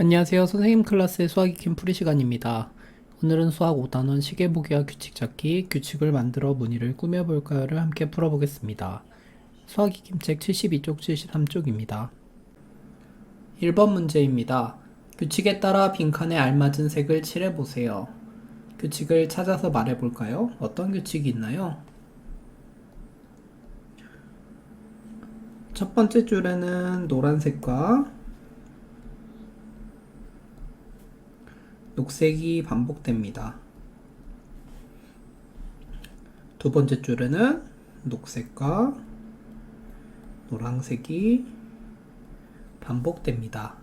안녕하세요. 선생님 클래스의 수학 익힘 풀이 시간입니다. 오늘은 수학 5단원 시계 보기와 규칙 찾기, 규칙을 만들어 무늬를 꾸며볼까요를 함께 풀어보겠습니다. 수학 익힘책 72쪽, 73쪽입니다. 1번 문제입니다. 규칙에 따라 빈칸에 알맞은 색을 칠해보세요. 규칙을 찾아서 말해볼까요? 어떤 규칙이 있나요? 첫 번째 줄에는 노란색과 녹색이 반복됩니다. 두 번째 줄에는 녹색과 노란색이 반복됩니다.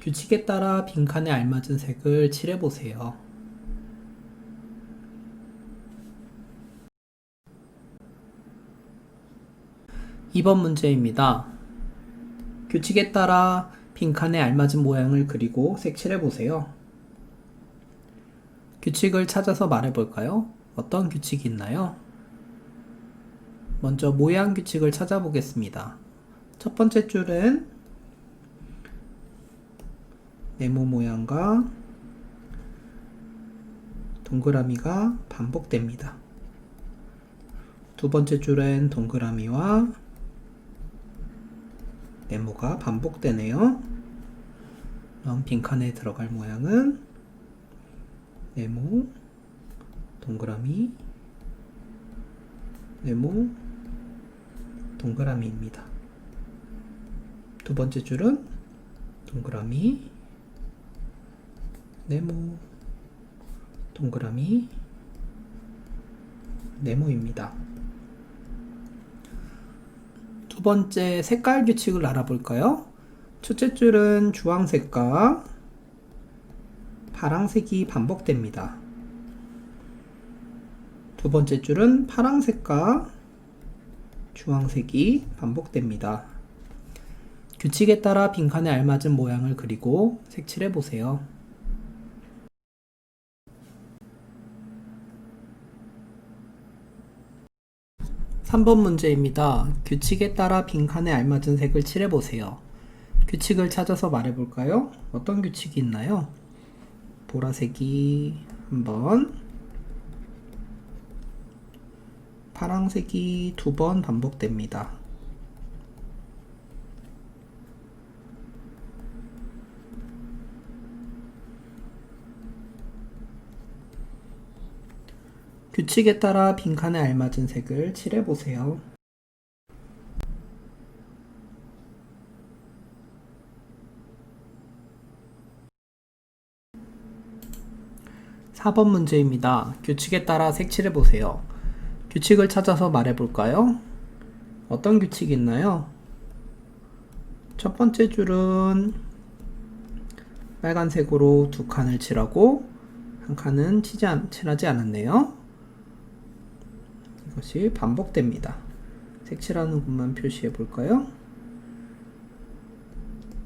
규칙에 따라 빈칸에 알맞은 색을 칠해보세요. 이번 문제입니다. 규칙에 따라 빈칸에 알맞은 모양을 그리고 색칠해보세요. 규칙을 찾아서 말해볼까요? 어떤 규칙이 있나요? 먼저 모양 규칙을 찾아보겠습니다. 첫 번째 줄은 네모 모양과 동그라미가 반복됩니다. 두 번째 줄엔 동그라미와 네모가 반복되네요. 그럼 빈칸에 들어갈 모양은 네모 동그라미 네모 동그라미입니다. 두 번째 줄은 동그라미 네모 동그라미 네모입니다. 두 번째 색깔 규칙을 알아볼까요? 첫째 줄은 주황색과 파랑색이 반복됩니다. 두 번째 줄은 파랑색과 주황색이 반복됩니다. 규칙에 따라 빈칸에 알맞은 모양을 그리고 색칠해 보세요. 3번 문제입니다. 규칙에 따라 빈칸에 알맞은 색을 칠해 보세요. 규칙을 찾아서 말해 볼까요? 어떤 규칙이 있나요? 보라색이 한 번, 파랑색이 두 번 반복됩니다. 규칙에 따라 빈칸에 알맞은 색을 칠해보세요. 4번 문제입니다. 규칙에 따라 색칠해 보세요. 규칙을 찾아서 말해 볼까요? 어떤 규칙이 있나요? 첫 번째 줄은 빨간색으로 두 칸을 칠하고 한 칸은 칠하지 않았네요. 이것이 반복됩니다. 색칠하는 곳만 표시해 볼까요?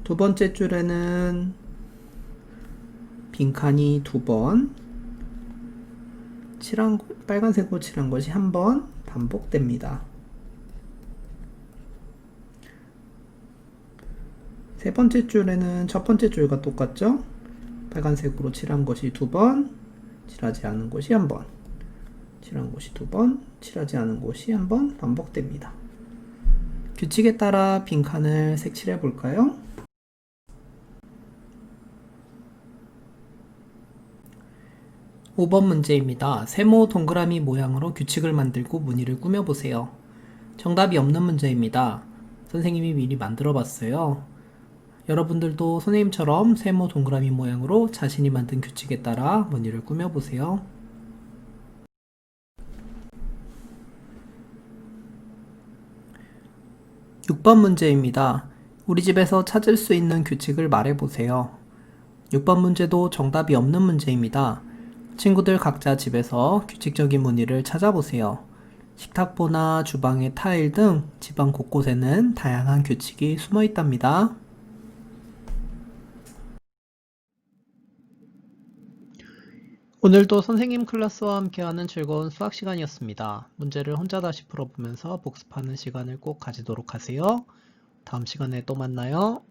두 번째 줄에는 빈칸이 두 번, 칠한 빨간색으로 칠한 것이 한 번 반복됩니다. 세 번째 줄에는 첫 번째 줄과 똑같죠? 빨간색으로 칠한 것이 두 번, 칠하지 않은 것이 한 번, 칠한 것이 두 번, 칠하지 않은 것이 한 번 반복됩니다. 규칙에 따라 빈칸을 색칠해 볼까요? 5번 문제입니다. 세모 동그라미 모양으로 규칙을 만들고 무늬를 꾸며보세요. 정답이 없는 문제입니다. 선생님이 미리 만들어 봤어요. 여러분들도 선생님처럼 세모 동그라미 모양으로 자신이 만든 규칙에 따라 무늬를 꾸며보세요. 6번 문제입니다. 우리 집에서 찾을 수 있는 규칙을 말해보세요. 6번 문제도 정답이 없는 문제입니다. 친구들 각자 집에서 규칙적인 무늬를 찾아보세요. 식탁보나 주방의 타일 등 집안 곳곳에는 다양한 규칙이 숨어 있답니다. 오늘도 선생님 클래스와 함께하는 즐거운 수학 시간이었습니다. 문제를 혼자 다시 풀어보면서 복습하는 시간을 꼭 가지도록 하세요. 다음 시간에 또 만나요.